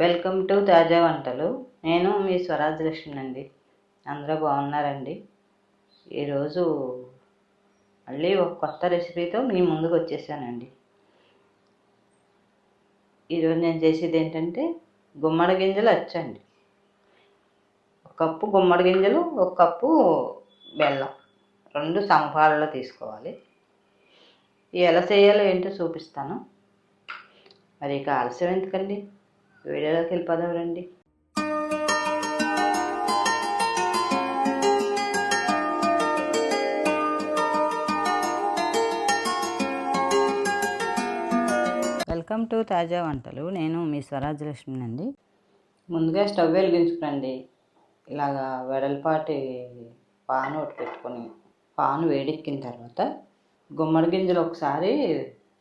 Welcome to తాజా వంటలు. నేను మీ స్వరాజ్ లక్ష్మి అండి అందరూ బాగున్నారండి? ఈరోజు మళ్ళీ ఒక కొత్త రెసిపీతో మీ ముందుకు వచ్చేసానండి. ఈరోజు నేను చేసేది ఏంటంటే గుమ్మడి గింజలు అచ్చండి. ఒక కప్పు గుమ్మడి గింజలు ఒక కప్పు బెల్లం. రెండు సమపాలలో తీసుకోవాలి. ఎలా చేయాలో ఏంటో చూపిస్తాను. మరి ఇక ఆలస్యం ఎందుకండి? వీడియోలోకి వెళ్ళిపోదాం రండి. వెల్కమ్ టు తాజా వంటలు. నేను మీ స్వరాజ్ లక్ష్మి అండి ముందుగా స్టవ్ వెలిగించుకోండి ఇలాగా వెడల్పాటి పాను ఒకటి పెట్టుకొని పాను వేడెక్కిన తర్వాత గుమ్మడి గింజలు ఒకసారి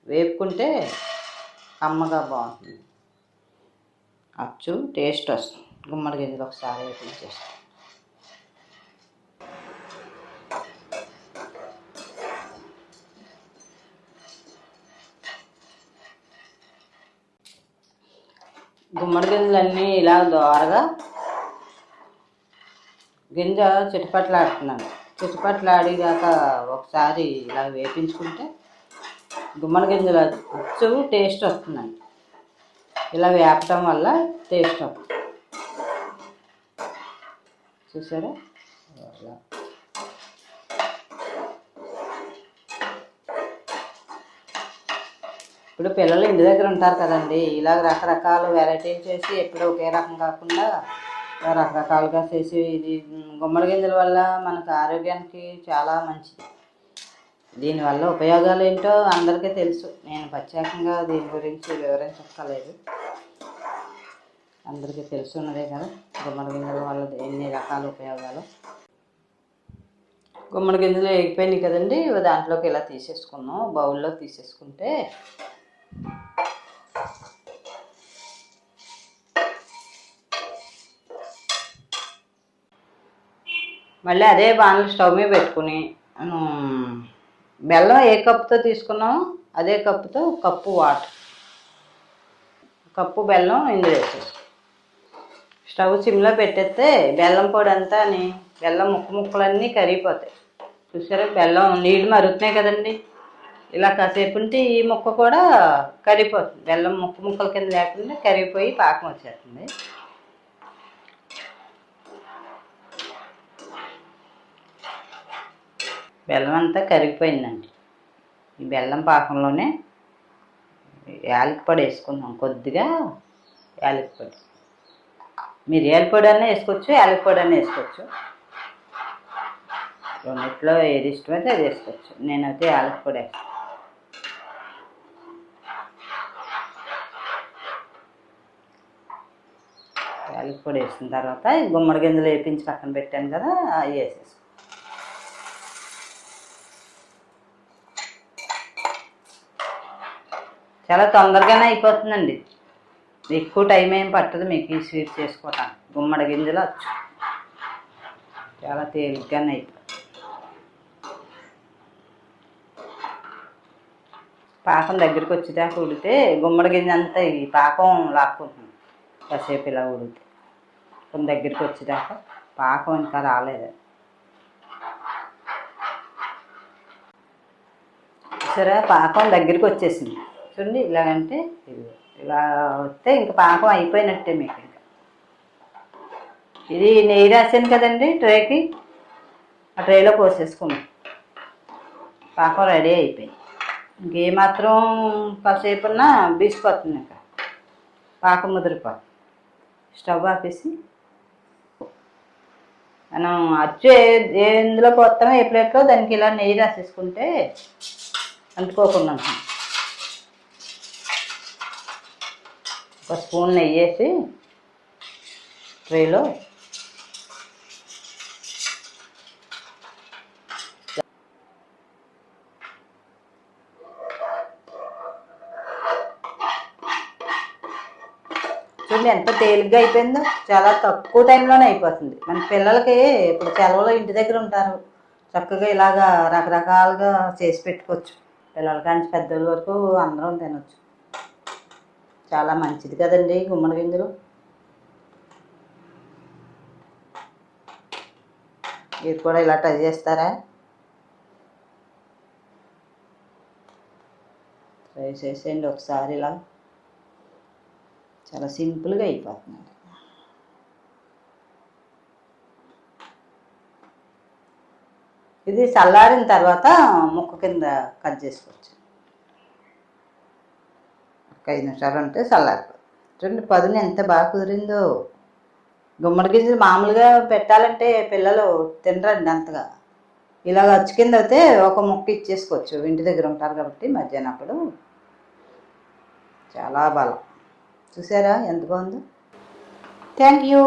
వేపుకుంటే కమ్మగా బాగుంటుంది. అచ్చు టేస్ట్ వస్తుంది. గుమ్మడి గింజలు ఒకసారి వేపించేస్తాం గుమ్మడి గింజలన్నీ ఇలా దోరగా గింజ చిటపట్లాడుతున్నాను. చిటపట్లాడిగాక ఒకసారి ఇలా వేపించుకుంటే గుమ్మడి గింజల అచ్చు టేస్ట్ వస్తుందండి. ఇలా వేపటం వల్ల టేస్ట్ చూసారా? అలా. ఇప్పుడు పిల్లలు ఇంటి దగ్గర ఉంటారు కదండి ఇలా రకరకాల వెరైటీలు చేసి ఎప్పుడు ఒకే రకం కాకుండా రకరకాలుగా చేసి ఇది గుమ్మడి గింజల వల్ల మనకు ఆరోగ్యానికి చాలా మంచిది. దీనివల్ల ఉపయోగాలు ఏంటో అందరికీ తెలుసు. నేను ప్రత్యేకంగా దీని గురించి వివరించక్కర్లేదు. అందరికీ తెలుసున్నదే కదా గుమ్మడి గింజల వల్ల ఎన్ని రకాల ఉపయోగాలు. గుమ్మడి గింజలు ఎగిపోయినాయి కదండి ఇవి దాంట్లోకి ఇలా తీసేసుకున్నాం బౌల్లో తీసేసుకుంటే మళ్ళీ అదే బాణలు స్టవ్ మీద పెట్టుకుని బెల్లం ఏ కప్పుతో తీసుకున్నామో అదే కప్పుతో కప్పు వాటర్. కప్పు బెల్లం ఇందులో వేసేసుకున్నాం. స్టవ్ సిమ్లో పెట్టేస్తే బెల్లం పొడి అంతా అని బెల్లం ముక్క ముక్కలన్నీ కరిగిపోతాయి. చూసారా బెల్లం నీళ్ళు మరుగుతున్నాయి కదండి. ఇలా కాసేపు ఉంటే ఈ ముక్క కూడా కరిగిపోతుంది. బెల్లం ముక్క ముక్కల కింద లేకుండా కరిగిపోయి పాకం వచ్చేస్తుంది. బెల్లం అంతా కరిగిపోయిందండి. ఈ బెల్లం పాకంలోనే యాలకి పొడి వేసుకుందాం. కొద్దిగా యాలకి పొడి. మిరియాల పొడి అన్నా వేసుకోవచ్చు యాలకి పొడి అన్నా వేసుకోవచ్చు. రెండిట్లో ఏది ఇష్టమైతే అది వేసుకోవచ్చు. నేనైతే యాలకి పొడి వేస్తాను పొడి వేసిన తర్వాత గుమ్మడి గింజలు వేపించి పక్కన పెట్టాను కదా అవి వేసేసుకో. చాలా తొందరగానే అయిపోతుందండి. ఎక్కువ టైం ఏం పట్టదు మీకు ఈ స్వీట్ చేసుకోవటానికి గుమ్మడి గింజలు వచ్చు చాలా తేలిగ్గానే అయిపోతుంది పాకం దగ్గరికి వచ్చేదాకా ఉడితే గుమ్మడి గింజ అంతా ఈ పాకం లాక్కుంటుంది. కాసేపు ఇలా ఉడితే కొన్ని దగ్గరికి వచ్చేదాకా పాకం ఇంకా రాలేదు. సరే పాకం దగ్గరికి వచ్చేసింది. చూడండి ఇలాగంటే ఇది. ఇలా వస్తే ఇంక పాకం అయిపోయినట్టే మీకు ఇంకా. ఇది నెయ్యి రాసాను కదండి ట్రేకి. ఆ ట్రేలో పోసేసుకున్నాం. పాకం రెడీ అయిపోయింది. ఇంకేమాత్రం కాసేపు ఉన్నా బీసిపోతుంది ఇంకా. పాకం ముదిరిపోతుంది. స్టవ్ ఆపేసి మనం అచ్చు ఏ- ఎందులో ఇందులో పోతామో ఏ ప్లేట్లో దానికి ఇలా నెయ్యి రాసేసుకుంటే అంటుకోకుండా ఉంటుంది ఒక స్పూన్ నెయ్యి వేసి ట్రేలో చూడండి ఎంత తేలిగ్గా అయిపోయిందో. చాలా తక్కువ టైంలోనే అయిపోతుంది. మన పిల్లలకి ఇప్పుడు సెలవులో ఇంటి దగ్గర ఉంటారు. చక్కగా ఇలాగా రకరకాలుగా చేసి పెట్టుకోవచ్చు. పిల్లల కానీ పెద్దల వరకు అందరం తినొచ్చు. చాలా మంచిది కదండి గుమ్మడి గింజలు మీరు కూడా ఇలా ట్రై చేస్తారా? ట్రై చేసేయండి ఒకసారి ఇలా. చాలా సింపుల్గా అయిపోతుంది ఇది చల్లారిన తర్వాత ముక్క కింద కట్ చేసుకోవచ్చు. ఒక ఐదు నిమిషాలు ఉంటే చల్లారిపోతుంది చూడండి పదును ఎంత బాగా కుదిరిందో. గుమ్మడి గింజలు మామూలుగా పెట్టాలంటే పిల్లలు తినరండి అంతగా. ఇలాగ అచ్చు కింద అయితే ఒక ముక్క ఇచ్చేసుకోవచ్చు. ఇంటి దగ్గర ఉంటారు కాబట్టి మధ్యాహ్నం అప్పుడు. చాలా బలం. చూసారా? ఎంత బాగుందో. Thank you.